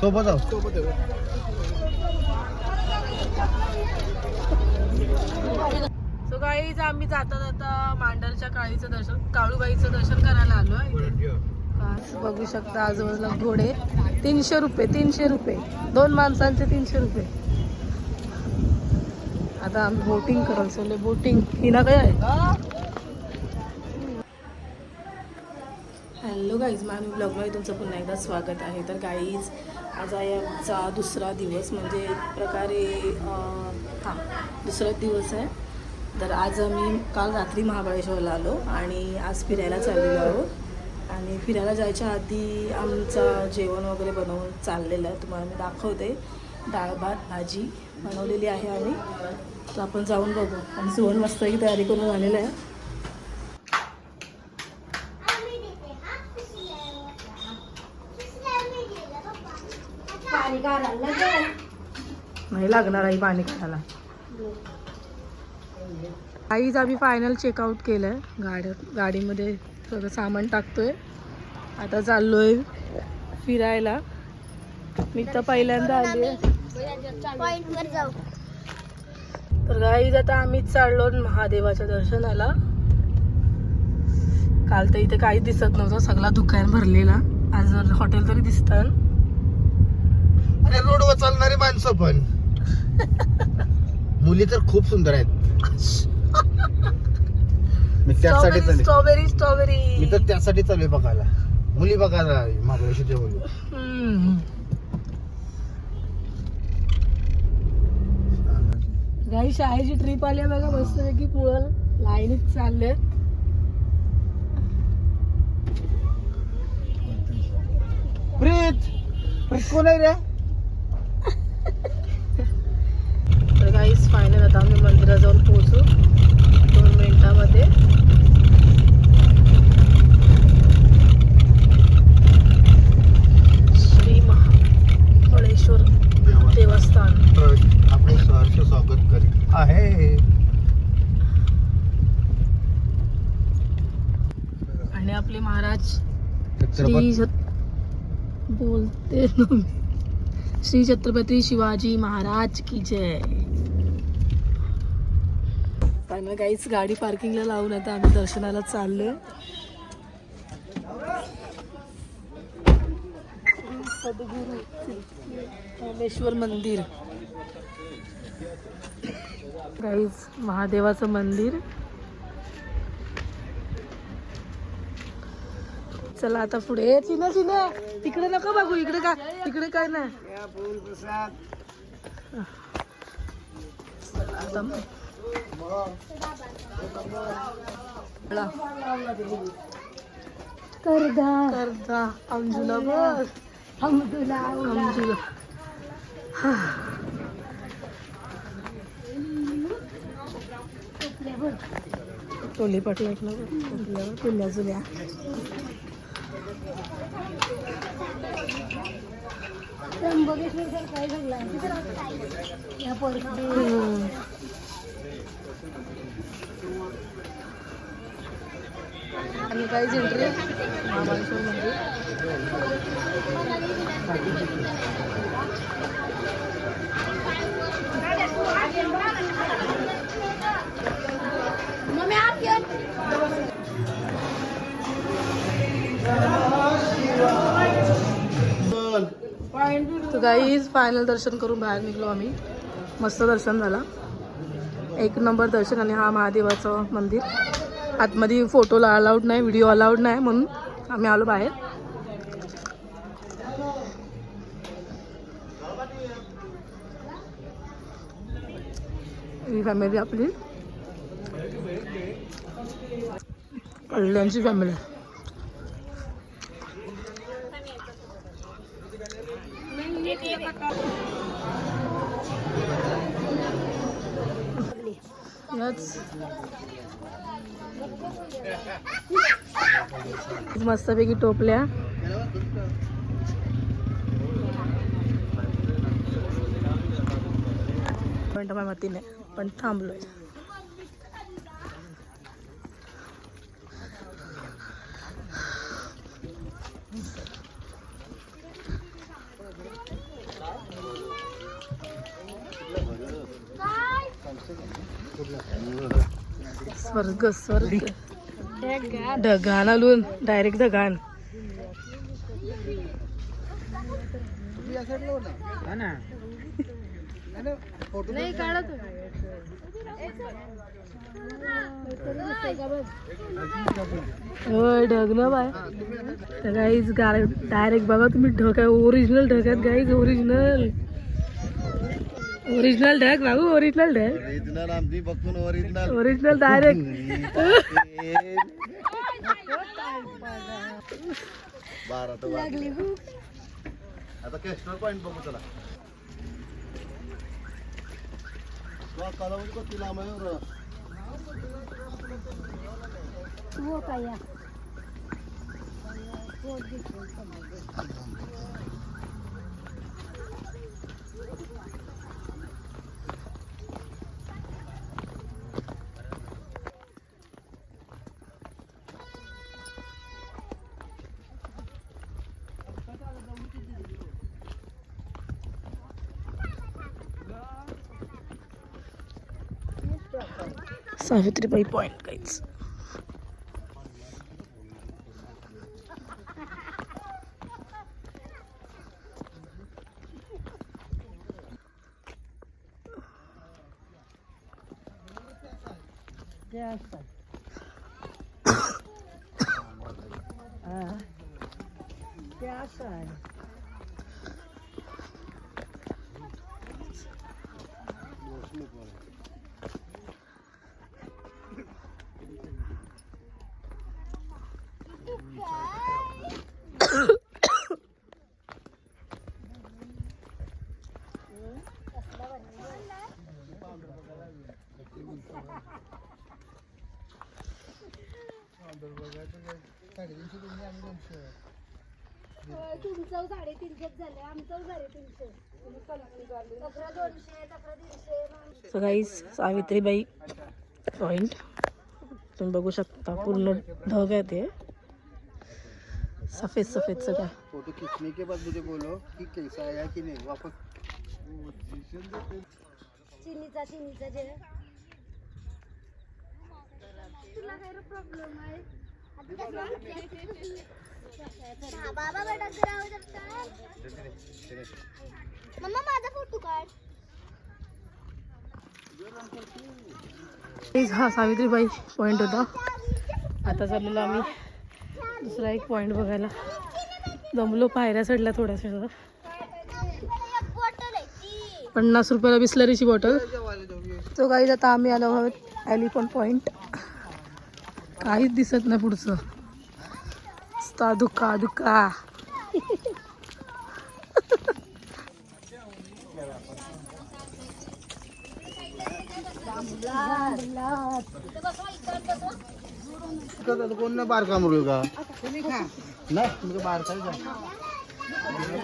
सोबत जाऊ so guys आम्ही जाता जाता मांडरच्या काळीचं दर्शन काळूबाईचं दर्शन करायला आलो आहे बघू शकता आजूबाजूला घोडे. तीनशे रुपये तीनशे रुपये. दोन माणसांचे तीनशे रुपये. आता आम्ही बोटिंग करायला चाललोय. बोटिंग हिना काय आहे? गाईज मॅम ब्लॉगमध्ये तुमचं पुन्हा एकदा स्वागत आहे. तर गाईज आज आहे आमचा दुसरा दिवस म्हणजे एक प्रकारे हां दुसरा दिवस आहे. तर आज आम्ही काल रात्री महाबळेश्वरला आलो आणि आज फिरायला चाललेलो आहोत. आणि फिरायला जायच्या आधी आमचं जेवण वगैरे बनवून चाललेलं आहे. तुम्हाला मी दाखवते. डाळ भात भाजी बनवलेली आहे आम्ही. तर आपण जाऊन बघू. आणि जेवण मस्तपैकी तयारी करून आलेलं आहे. नाही लागणार आई पाणी खायला. आईज आम्ही फायनल चेकआउट केलं आहे गाड्या गाडीमध्ये सगळं सामान टाकतोय. आता चाललोय फिरायला. मी तर पहिल्यांदा आली आहे. तर गाईज आता आम्हीच चाललो महादेवाच्या दर्शनाला. काल तर इथे काहीच दिसत नव्हतं. सगळा दुकान भरलेला. आज हॉटेल तरी दिसतं. अरे रोडवर चालणारी माणसं पण. मुली तर खूप सुंदर आहेत. मी त्यासाठी चालले. स्ट्रॉबेरी स्ट्रॉबेरी मी तर त्यासाठी चालू बघायला. मुली बघायला महाबळेश्वरच्या मुली. गाई शाळेची ट्रिप आली आहे बघा मस्त पैकी पुळं लाईनीत चालले. प्रीत प्रीत कोण आहे रे? गाईस फायनल आता आम्ही मंदिरात जाऊन पोहोचू. दोन मिनिटामध्ये. श्री महाबळेश्वर देवस्थान. आपले सहर्ष स्वागत करीत आहे. आणि आपले महाराज बोलते. श्री छत्रपती शिवाजी महाराज की जय. फायनल काहीच गाडी पार्किंगला लावून आता आम्ही दर्शनाला चाललोय. सद्गुरू रामेश्वर मंदिर. गाईज महादेवाचं मंदिर. चला आता पुढे. चिना चिना तिकडे नको बघू इकडे काय इकडे काय नाही. करदा. करता अंजुला बस टोली पाटला पिल्ल्या जुल्या त्र्यंबकेश्वर सर काय झालं या आणि काहीच एंट्री महाबळेश्वर मंदिर. तर गाईज फायनल दर्शन करून बाहेर निघलो आम्ही. मस्त दर्शन झालं. एक नंबर दर्शन आणि हा महादेवाचं मंदिर. आतमध्ये फोटोला अलाउड नाही व्हिडिओ अलाउड नाही म्हणून आम्ही आलो बाहेर. ही फॅमिली आपली. कल्याणची फॅमिली याच मस्तपैकी टोपल्या. पण मातीने पण थांबलोय. स्वर्ग स्वर्ग ढगान आलून डायरेक्ट ढगान नाही काढत होय ढग ना बाय गाईज डायरेक्ट बघा तुम्ही ढग आहे ओरिजिनल ढग आहेत गाईज ओरिजिनल ओरिजिनल ढग बाबू ओरिजिनल ढग ओरिजिनल आमची बघून ओरिजिनल ओरिजिनल डायरेक्ट बारा तर लागली आता कॅस्टर पॉइंट बघू चला. लांब आहे बरं. वो काय तुमचं साडेतीनशेच झाले आमचं साडेतीनशे तक्रार दोनशे तक्रार दीडशे सो गाईज सावित्रीबाई पॉइंट तुम्ही बघू शकता पूर्ण ढग आहे ते. सफेद सफेद सगळं. फोटो खींचने के बाद मुझे बोलो कि कैसा आया कि नहीं? वापस चिनीचा चिनीचा जे तुला काय प्रॉब्लेम आहे? बाबा बेटा मम्मा माझा फोटो काढ। हा सावित्रीबाई पॉइंट होता. आता चाललेलो आम्ही दुसरा एक पॉइंट बघायला. जमलो पायऱ्या चढल्या थोड्या पन्नास रुपयाला बिस्लरीची बॉटल तो काही आता आम्ही आलो आहोत एलिफंट पॉइंट काहीच दिसत नाही पुढचं. नुसता दुका दुका कोण ना बारका मुलगा नाही का?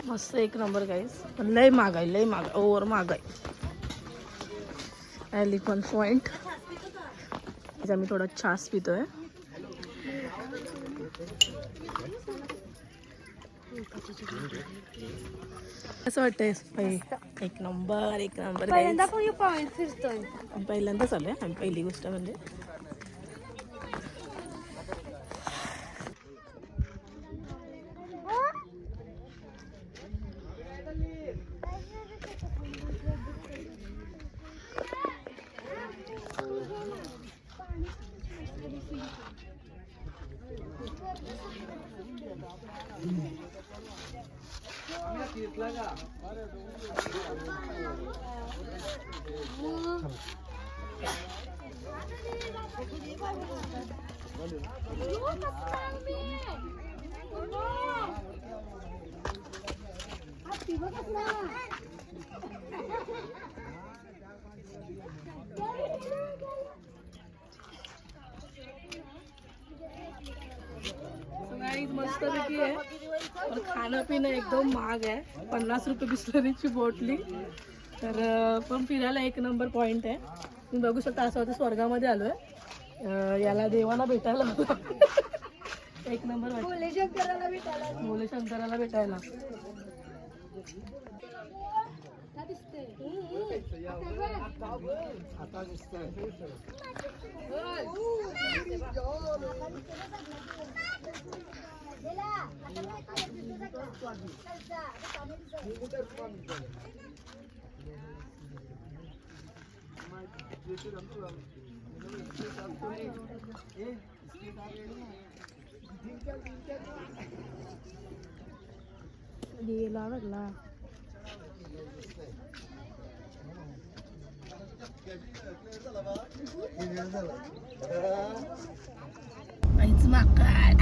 मस्त एक नंबर गाईस पण लय महागाई लय महाग ओवर महागाई. एलिफंट पॉइंट आम्ही थोडा छास पितोय. कसं वाटतंय एक नंबर एक नंबर पहिल्यांदा पण पॉईंट फिरतोय guys. पहिल्यांदाच आलोय आम्ही पहिली गोष्ट म्हणजे मस्त आहे. पण खाणं पिणं एकदम महाग आहे. पन्नास रुपये बिस्लरीची बोटली. तर पण फिरायला एक नंबर पॉइंट आहे. तुम्ही बघू शकता असं होतं स्वर्गामध्ये आलोय. अं, याला देवाला भेटायला एक नंबर वाटतं. शंकराला भेटायला मुले शंकराला भेटायला. आता दिसतंय गेला लागला आईच माकड.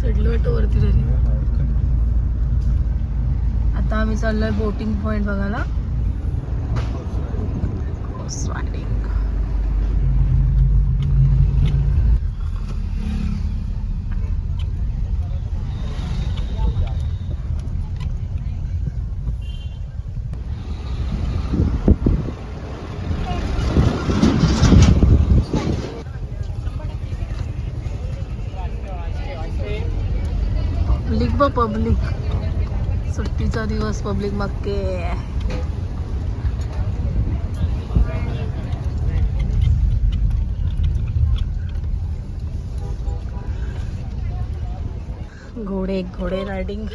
चढलो वाटतं वरती तरी. आता आम्ही चाललोय बोटिंग पॉइंट बघायला. Horse riding. पब्लिक पब्लिक सुट्टीचा दिवस पब्लिक एक घोडे घोडे रायडिंग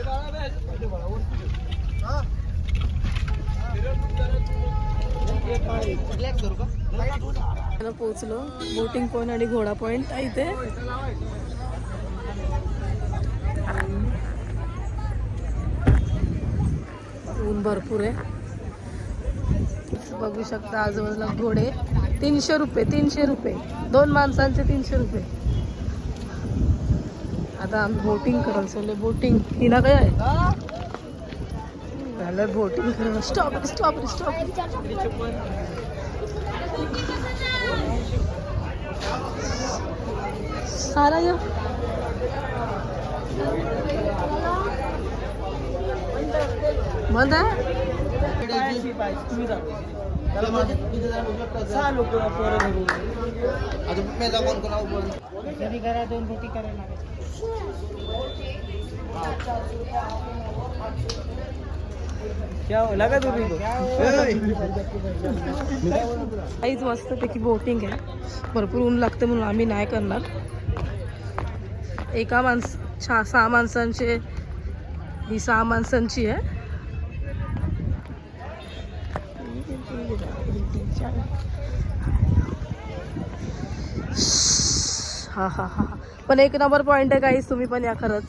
पोचलो बोटिंग पॉइंट आणि घोडा पॉइंट आहे इथे. ऊन भरपूर आहे. बघू शकता आजूबाजूला घोडे. तीनशे रुपये तीनशे रुपये. दोन माणसांचे तीनशे रुपये. आता आम्ही बोटिंग चाललोय. बोटिंग हिना काय आहे? झालं बोटिंग स्टॉप स्टॉप स्टॉप सारा या. बंद आहे? त्याला माझे किती जण बघू शकता सहा लोक आता मेला कोण कोण आपण घरी करा दोन रोटी करायला लगा तुम्ही काहीच मस्तपैकी बोटिंग आहे. भरपूर ऊन लागतं म्हणून आम्ही नाही करणार. एका माणस छा सहा माणसांचे ही सहा माणसांची आहे. हा हा हा हा. पण एक नंबर पॉईंट आहे काहीच तुम्ही पण या खरंच.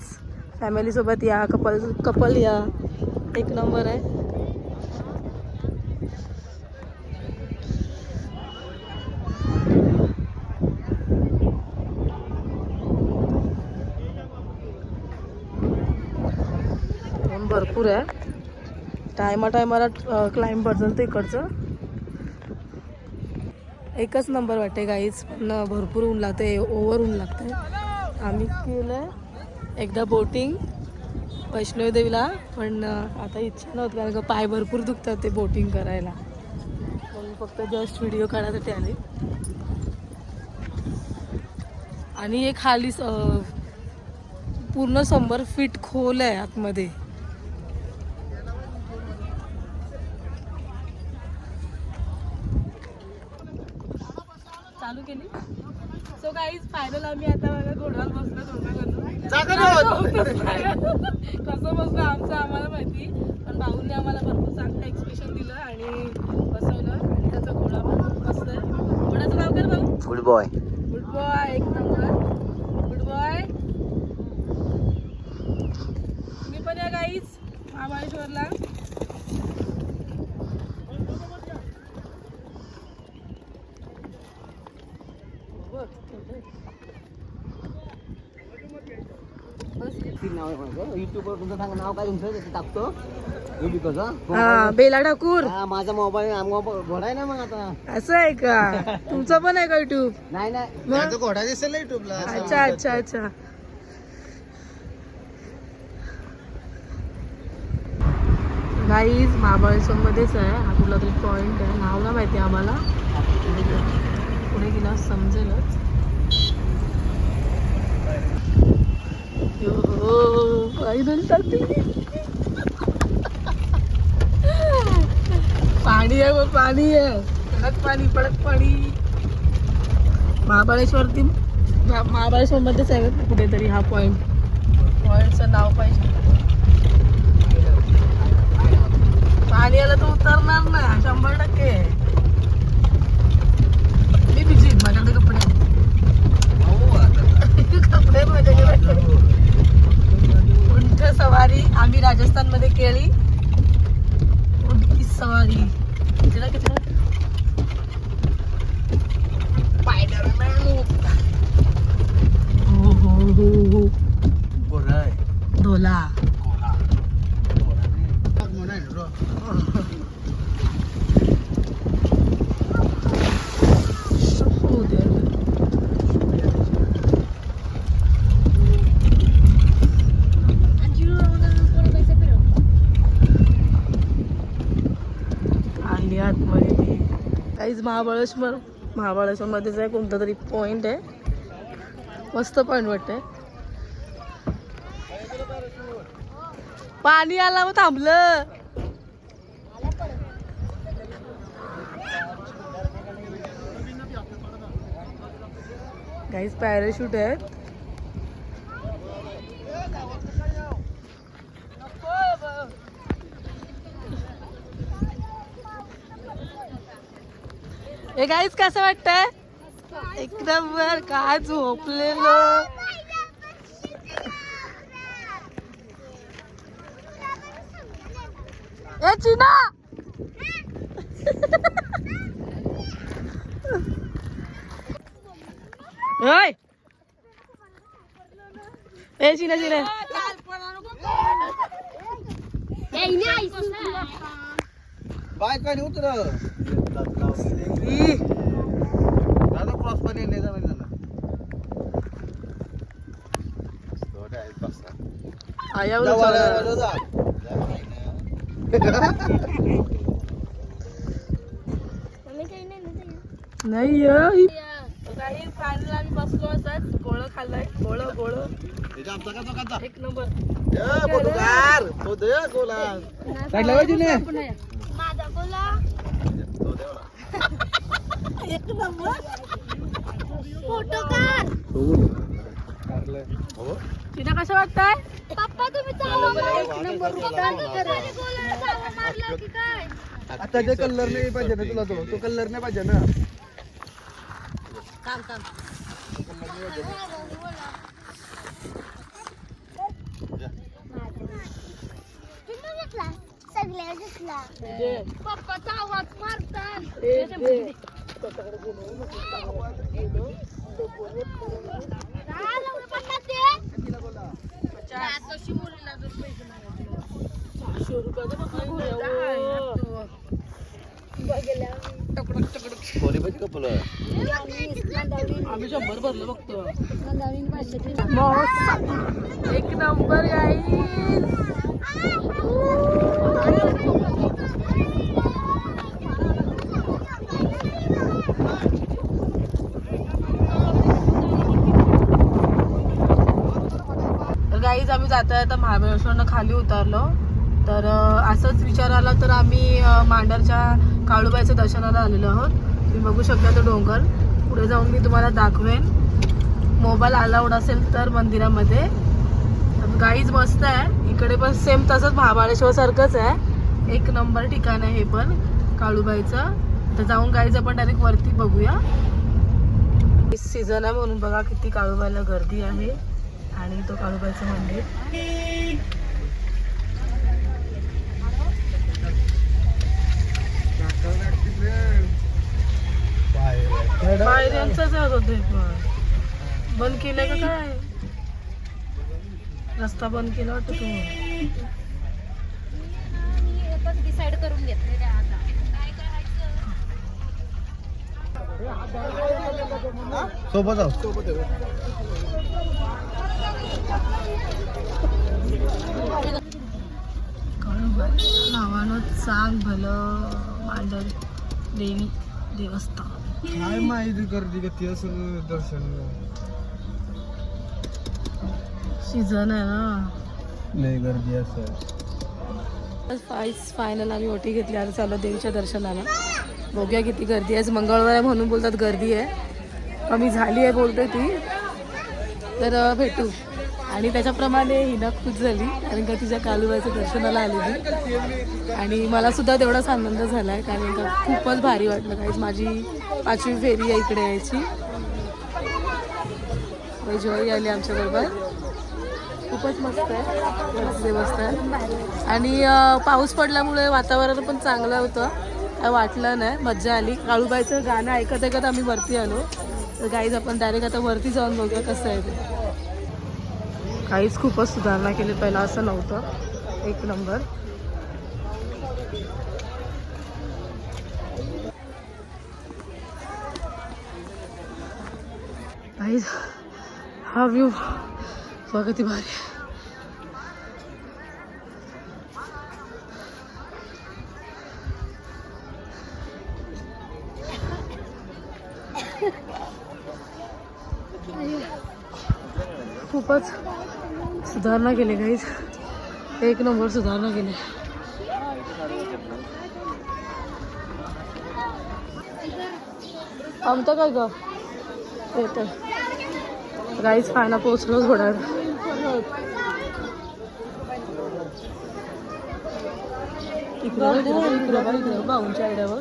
फॅमिलीसोबत या कपल कपल या. एक नंबर आहे. भरपूर आहे. टायमा टायमाला क्लाइंब बदलतं इकडचं. एकच नंबर वाटते काहीच पण भरपूर ऊन लागते ओव्हर ऊन लागते आम्ही केलं एकदा बोटिंग वैष्णोदेवीला पण आता इच्छा नव्हती कारण का पाय भरपूर दुखतात ते बोटिंग करायला. म्हणून फक्त जस्ट व्हिडिओ काढायसाठी आले. आणि एक खाली पूर्ण शंभर फीट खोल आहे आतमध्ये चालू केली सो काहीच फायनल आम्ही आता बघा घोड्यावर बसलो दोघांकडून कसं बसलं आमचं आम्हाला माहिती पण भाऊंनी आम्हाला भरपूर चांगलं एक्सप्रेशन दिलं आणि बसवलं. आणि त्याचा घोडा पण मस्त आहे. घोड्याचं नाव काय भाऊ? गुड बॉय गुड बॉय एक नंबर. गुड बॉय तुम्ही पण या गाईच महाबळेश्वरला. युट्यूबवर तुमचं सांगा नाव काय तुमचं? ते टाकतो. युट्यूबचं हा बेला ठाकूर. हा माझा मोबाईल घोडा आहे ना मग आता. असं आहे का? तुमचं पण आहे का युट्यूब नाही नाही. घोडा दिसेल युट्यूबला अच्छा अच्छा अच्छा. गाईज महाबळेश्वर मध्येच आहे. हा कुठला तरी पॉइंट आहे. नाव ना माहिती आम्हाला. पुढे गेला समजेलच. जाते पाणी आहे बघ, पाणी आहे. कडक पाणी पडक पाणी. महाबळेश्वरती महा- महाबळेश्वरमध्येच आहे कुठेतरी हा पॉइंट पॉइंटचं नाव पाहिजे. पाणी आलं तर उतरणार ना शंभर टक्के मी भिजीत माझ्याकडे कपडे. कपडे माझ्याकडे. उंट सवारी आम्ही राजस्थानमध्ये केली. उंटकी सवारी. हो हो हो हो गोरा आहे धोला गोरा गोरा नाही बघ म्हणा आहे रो. हो दे आली आतमध्ये मी काहीच महाबळेश्वर महाबळेश्वरमध्येच आहे कोणता तरी पॉइंट आहे. मस्त पॉइंट वाटतंय. पाणी आला मग थांबलं. काहीच पॅराशूट आहेत. हे गाईज कसं वाटतंय? एकदम वर काय झोपलेलो? ए चिना! ओय! ए चिना चिना. बाय काय उतर ई, दादा क्रॉस पण येणे जा म्हणजे झालं थोडं आहे पाच-सहा. आयावर जा, चढ. वर, वर, जा. नाही. काही फायनल आम्ही बसलो असत गोळ खाल्लाय गोळ गोळ? एक नंबर ए, फोटोकार. तो दे, गोला. काढला पाहिजे ने. माझा बोला तो दे मला. एक नंबर फोटो काढ? तिला कसं वाटतंय? पप्पा तुम्ही चावा मारला मारला की काय आता जे कलर नाही पाहिजे ना तुला तो. तो कलर नाही पाहिजे ना. सगळ्या घेतला. पप्पाचा आवाज मारतात. दे, दे. पप्पा ते शो रुपयाचं आम्ही शंभर भरलं बघतो एक नंबर आई तर गाईज आम्ही जाता आता खाली उतरलो. तर असंच विचार आला तर आम्ही मांडरच्या काळूबाईच्या दर्शनाला आलेलो आहोत. तुम्ही बघू शकता तो डोंगर. पुढे जाऊन मी तुम्हाला दाखवेन. मोबाईल अलाउड असेल तर मंदिरामध्ये. गाईज मस्त आहे. इकडे पण सेम तसंच महाबळेश्वरसारखंच आहे. एक नंबर ठिकाण आहे हे पण काळूबाईचं. तर जाऊन गाईज आपण डायरेक्ट वरती बघूया. सीझन आहे म्हणून बघा किती काळूबाईला गर्दी आहे. आणि तो काळूबाईचं मंदिर. पायऱ्यांचंच आहे होते पण. बंद केलंय का काय? रस्ता बंद केला वाटतं तू डिसाइड करून घेतले आता सोबत सोबत नावानं चांग भलं मांडर देवी देवस्थान. काय माहिती गर्दी किती असेल दर्शन. सीझन आहे ना. लय गर्दी असेल. फाईस फायनल आम्ही ओटी घेतली आता चालू देवीच्या दर्शनाला. बघूया किती गर्दी आहे. मंगळवार आहे म्हणून बोलतात गर्दी आहे. कमी झाली आहे बोलते ती. तर भेटू. आणि त्याच्याप्रमाणे हिना खुश झाली कारण का तिच्या कालुबाईच्या दर्शनाला आलेली. आणि मला सुद्धा तेवढाच आनंद झाला आहे कारण का खूपच भारी वाटलं. काहीच माझी पाचवी फेरी आहे इकडे यायची. जॉई आली आमच्याबरोबर. खूपच मस्त आहे. मस्त आहे आणि पाऊस पडल्यामुळे वातावरण पण चांगलं होतं. काय वाटलं नाही. मज्जा आली. काळूबाईचं गाणं ऐकत ऐकत आम्ही वरती आलो. तर गाईज आपण डायरेक्ट आता वरती जाऊन बघूया कसं आहे ते. काहीच खूपच सुधारणा केली पहिला असं नव्हतं. एक नंबर. काहीच हा व्ह्यू बघा भारी. आहे. खूपच सुधारणा केली काहीच एक नंबर सुधारणा केली. आमचं काय ग? येतं गाईच खायला पोचलो थोडा इकडं इकडं इकडं बघ, इकडं आयड्यावर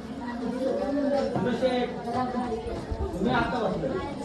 तुम्ही आता बसले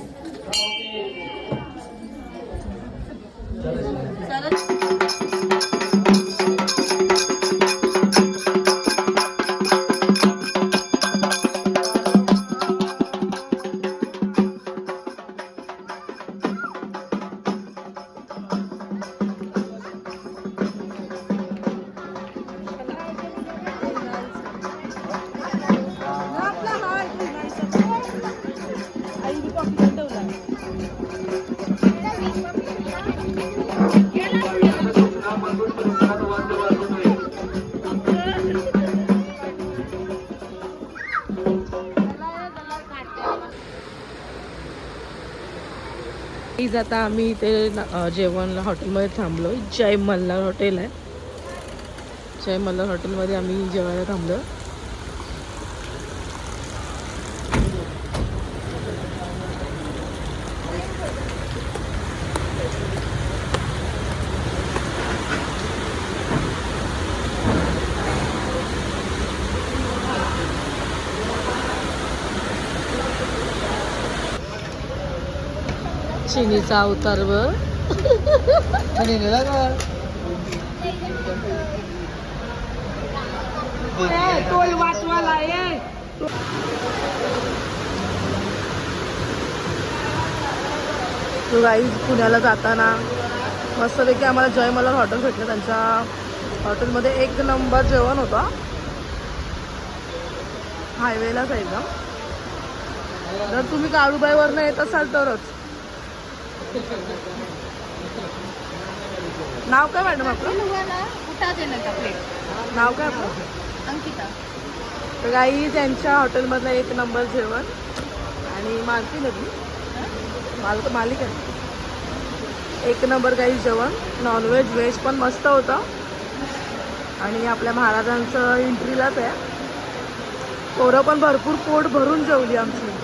प्लीज आता आम्ही इथे जेवणला हॉटेलमध्ये थांबलो जय मल्हार हॉटेल आहे. जय मल्हार हॉटेलमध्ये आम्ही जेवायला थांबलो चिनीचा अवतार व. वाचवाला ये तो गाई पुण्याला जाताना मस्तपैकी आम्हाला जय मल्हार हॉटेल भेटलं. त्यांच्या हॉटेलमध्ये एक नंबर जेवण होतं. हायवेलाच आहे एकदम. जर तुम्ही काळूबाईवरनं येत असाल तरच. नाव काय मॅडम आपलं? उठा प्लेट नाव काय आपलं? अंकिता. तर काही त्यांच्या हॉटेलमधलं एक नंबर जेवण. आणि मालकी नदी. मालक मालिक आहे. एक नंबर काही जेवण. नॉनव्हेज व्हेज पण मस्त होतं. आणि आपल्या महाराजांचं एंट्रीलाच आहे. पोरं पण भरपूर पोट भरून जेवली आमची.